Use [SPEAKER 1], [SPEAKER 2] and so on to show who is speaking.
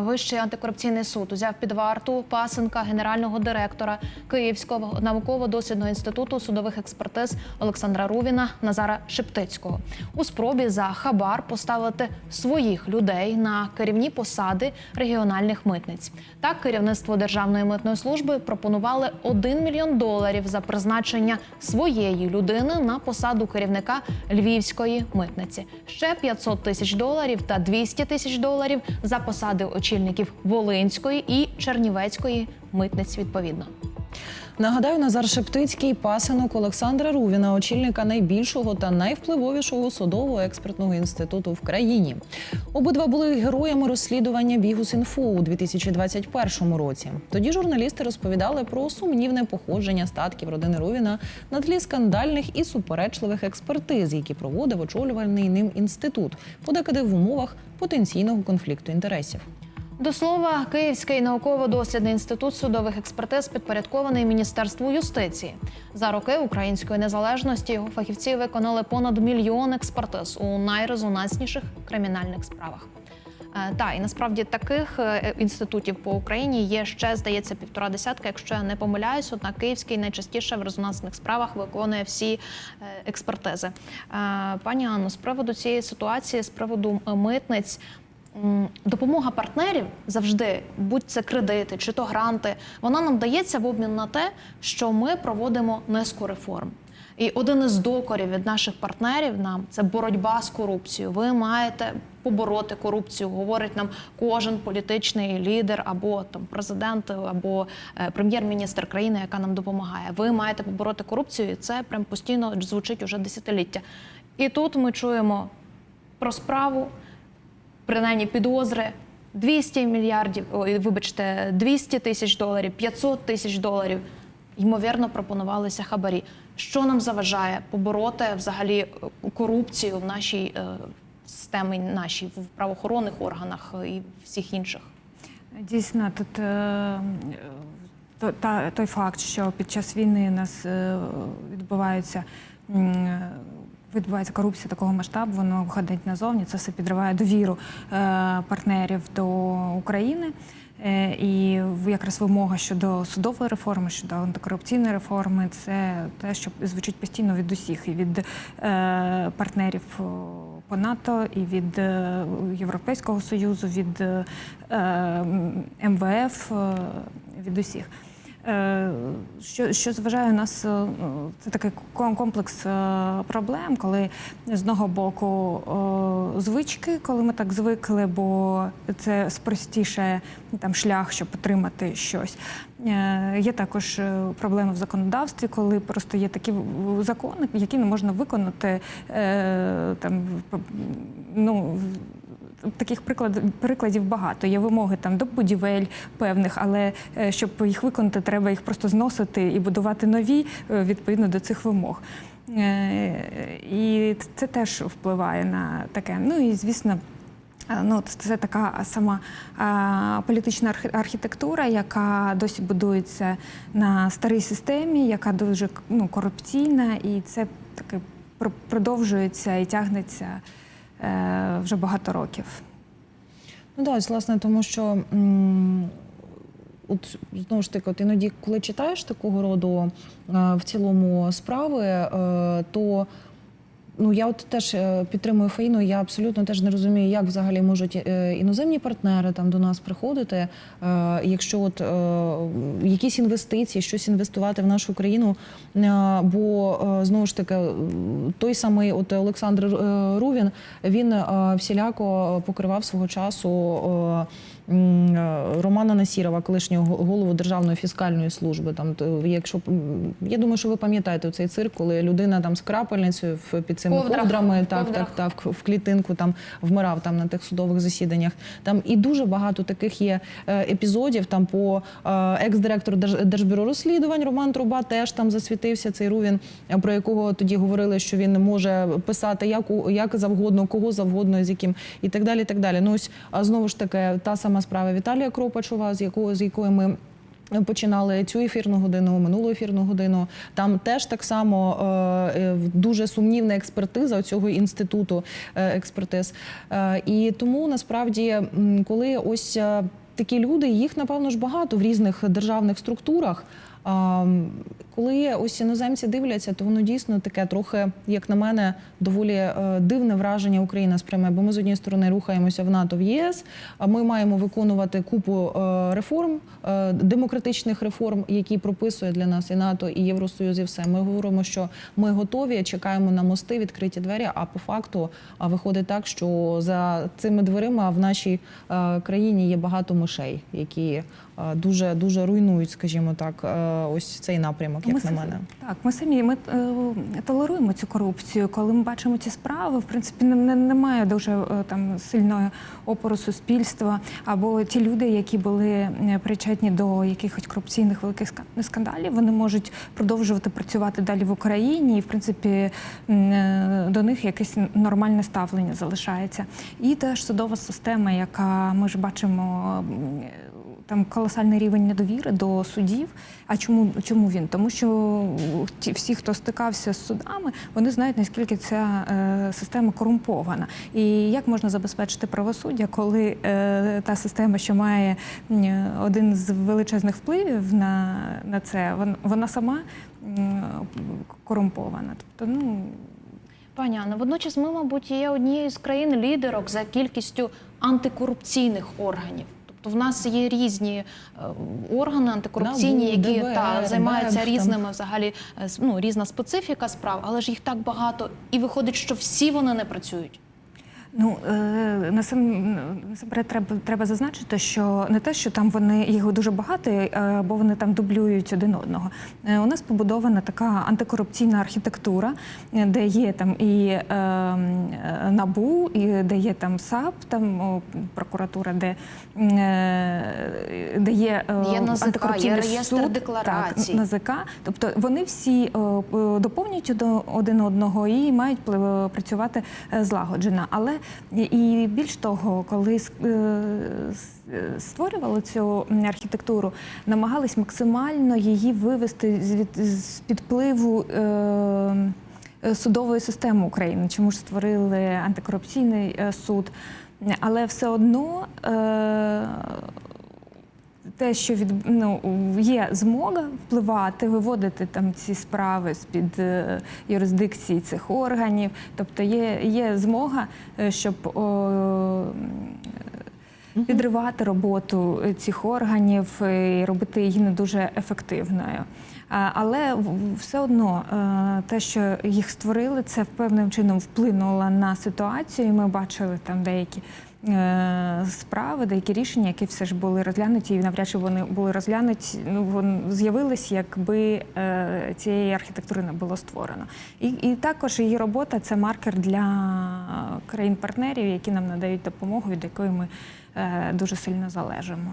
[SPEAKER 1] Вищий антикорупційний суд узяв під варту пасенка генерального директора Київського науково-дослідного інституту судових експертиз Олександра Рувіна Назара Шептицького у спробі за хабар поставити своїх людей на керівні посади регіональних митниць. Так, керівництво Державної митної служби пропонували 1 мільйон доларів за призначення своєї людини на посаду керівника Львівської митниці. Ще 500 тисяч доларів та 200 тисяч доларів за посади очільників Волинської і Чернівецької митниць відповідно.
[SPEAKER 2] Нагадаю, Назар Шептицький пасинок Олександра Рувіна, очільника найбільшого та найвпливовішого судового експертного інституту в країні. Обидва були героями розслідування Бігус.Інфо у 2021 році. Тоді журналісти розповідали про сумнівне походження статків родини Рувіна на тлі скандальних і суперечливих експертиз, які проводив очолювальний ним інститут, подекуди в умовах потенційного конфлікту інтересів.
[SPEAKER 1] До слова, Київський науково-дослідний інститут судових експертиз підпорядкований Міністерству юстиції. За роки української незалежності його фахівці виконали понад мільйон експертиз у найрезонансніших кримінальних справах. Е, Та і насправді таких е, інститутів по Україні є ще, здається, півтора десятка. Якщо я не помиляюсь, однак Київський найчастіше в резонансних справах виконує всі е, експертизи. Пані Анно, з приводу цієї ситуації, з приводу митниць. Допомога партнерів завжди, будь це кредити чи то гранти, вона нам дається в обмін на те, що ми проводимо низку реформ. І один із докорів від наших партнерів нам це боротьба з корупцією. Ви маєте побороти корупцію, говорить нам кожен політичний лідер або там президент, або е, прем'єр-міністр країни, яка нам допомагає. Ви маєте побороти корупцію, і це прям постійно звучить уже десятиліття. І тут ми чуємо про справу принаймні підозри 200 мільярдів, ой, вибачте, 200 тисяч доларів, 500 тисяч доларів. Ймовірно, пропонувалися хабарі. Що нам заважає побороти взагалі е, корупцію в нашій е, системі, нашій в правоохоронних органах е, і всіх інших?
[SPEAKER 3] Дійсно, тут е, то- та, той факт, що під час війни у нас е, відбувається. м, е, Відбувається корупція такого масштабу, воно виходить назовні. Це все підриває довіру е, партнерів до України. Е, і якраз вимога щодо судової реформи, щодо антикорупційної реформи, це те, що звучить постійно від усіх, і від е, партнерів по НАТО, і від Європейського союзу, від МВФ, від усіх. Е, Що, що зважає нас, е, це такий комплекс е, проблем, коли з одного боку звички, коли ми так звикли, бо це спростіше там шлях, щоб отримати щось. Є також проблеми в законодавстві, коли просто є такі закони, які не можна виконати там ну. Таких прикладів прикладів багато. Є вимоги там до будівель певних, але е, щоб їх виконати, треба їх просто зносити і будувати нові е, відповідно до цих вимог. Е, І це теж впливає на таке. Ну і звісно. Ну, це така сама а, політична архі- архітектура, яка досі будується на старій системі, яка дуже ну, корупційна, і це таке пр- продовжується і тягнеться вже багато років.
[SPEAKER 2] Ну так, власне, тому що от знову ж таки, от іноді, коли читаєш такого роду е, в цілому справи, е, то ну я от теж е, підтримую Фаїну. Я абсолютно теж не розумію, як взагалі можуть е, іноземні партнери там до нас приходити, е, якщо от якісь інвестиції, щось інвестувати в нашу країну. Бо знову ж таки, той самий от Олександр Рувін, він всіляко покривав свого часу. Е, Романа Насірова, колишнього голову Державної фіскальної служби. Там то, якщо я думаю, що ви пам'ятаєте цей цирк, коли людина там з крапельницею під цими
[SPEAKER 1] Ковдрах.
[SPEAKER 2] ковдрами, так,
[SPEAKER 1] Ковдрах.
[SPEAKER 2] так, так, в клітинку там вмирав там на тих судових засіданнях. Там і дуже багато таких є е, епізодів. Там по е, екс-директор Держ- Держбюро розслідувань Роман Труба теж там засвітився цей Рувін, про якого тоді говорили, що він може писати як у як завгодно, кого завгодно, з яким і так далі. І так далі. Ну ось знову ж таки та сама справа Віталія Кропачова, з якого з якої ми. починали цю ефірну годину, минулу ефірну годину. Там теж так само е, е, дуже сумнівна експертиза цього інституту е, експертиз. Е, І тому насправді, коли ось е, такі люди, їх напевно ж багато в різних державних структурах. Коли ось іноземці дивляться, то воно дійсно таке трохи, як на мене, доволі е, дивне враження Україна сприймає. Бо ми з однієї сторони рухаємося в НАТО в ЄС, а ми маємо виконувати купу е, реформ, е, демократичних реформ, які прописує для нас і НАТО, і Євросоюз, і все. Ми говоримо, що ми готові, чекаємо на мости, відкриті двері. А по факту виходить так, що за цими дверима в нашій країні є багато мишей, які дуже дуже руйнують, скажімо так, е, ось цей напрямок, як
[SPEAKER 3] Ми
[SPEAKER 2] на мене.
[SPEAKER 3] Так, ми самі ми е, толеруємо цю корупцію. Коли ми бачимо ці справи, в принципі, не, не- немає дуже е, там сильної опору суспільства. Або ті люди, які були е, причетні до якихось корупційних великих ска- скандалів, вони можуть продовжувати працювати далі в Україні, і в принципі е, до них якесь нормальне ставлення залишається. І теж судова система, яка ми ж бачимо. Там колосальний рівень недовіри до судів. А чому, чому він? Тому що ті всі, хто стикався з судами, вони знають наскільки ця е, система корумпована. І як можна забезпечити правосуддя, коли е, та система, що має один з величезних впливів на, на це, вон- вона сама м, корумпована. Тобто, ну
[SPEAKER 1] Пані Анна, водночас ми, мабуть, є однією з країн лідерок за кількістю антикорупційних органів. Тобто в нас є різні е, органи антикорупційні,
[SPEAKER 2] НАБУ,
[SPEAKER 1] які
[SPEAKER 2] ДБР,
[SPEAKER 1] та, займаються
[SPEAKER 2] там.
[SPEAKER 1] різними взагалі е, ну, різна специфіка справ, але ж їх так багато, і виходить, що всі вони не працюють.
[SPEAKER 3] Ну е, насам, насамперед треба, треба зазначити, що не те, що там вони їх дуже багато, е, бо вони там дублюють один одного. Е, У нас побудована така антикорупційна архітектура, де є там і е, е, набу, і де є там САП, там прокуратура, де, де є,
[SPEAKER 1] Є НАЗК,
[SPEAKER 3] антикорупційний
[SPEAKER 1] є реєстр
[SPEAKER 3] суд,
[SPEAKER 1] декларацій.
[SPEAKER 3] Так, НАЗК. Тобто вони всі доповнюють до- один одного і мають працювати злагоджено. Але і- більш того, коли е, е, створювали цю архітектуру, намагались максимально її вивести з підпливу. е, Судової системи України, чому ж створили антикорупційний суд, але все одно те, що від ну є змога впливати, виводити там ці справи з під е, юрисдикції цих органів. Тобто є, є змога, е, щоб о, м, підривати роботу цих органів і робити її не дуже ефективною. Але все одно е, те, що їх створили, це певним чином вплинуло на ситуацію. І Ми бачили там деякі е, справи, деякі рішення, які все ж були розглянуті, і навряд чи вони були розглянуті. Ну вони з'явились, якби е, цієї архітектури не було створено. І, і також її робота це маркер для країн-партнерів, які нам надають допомогу, від якої ми е, дуже сильно залежимо.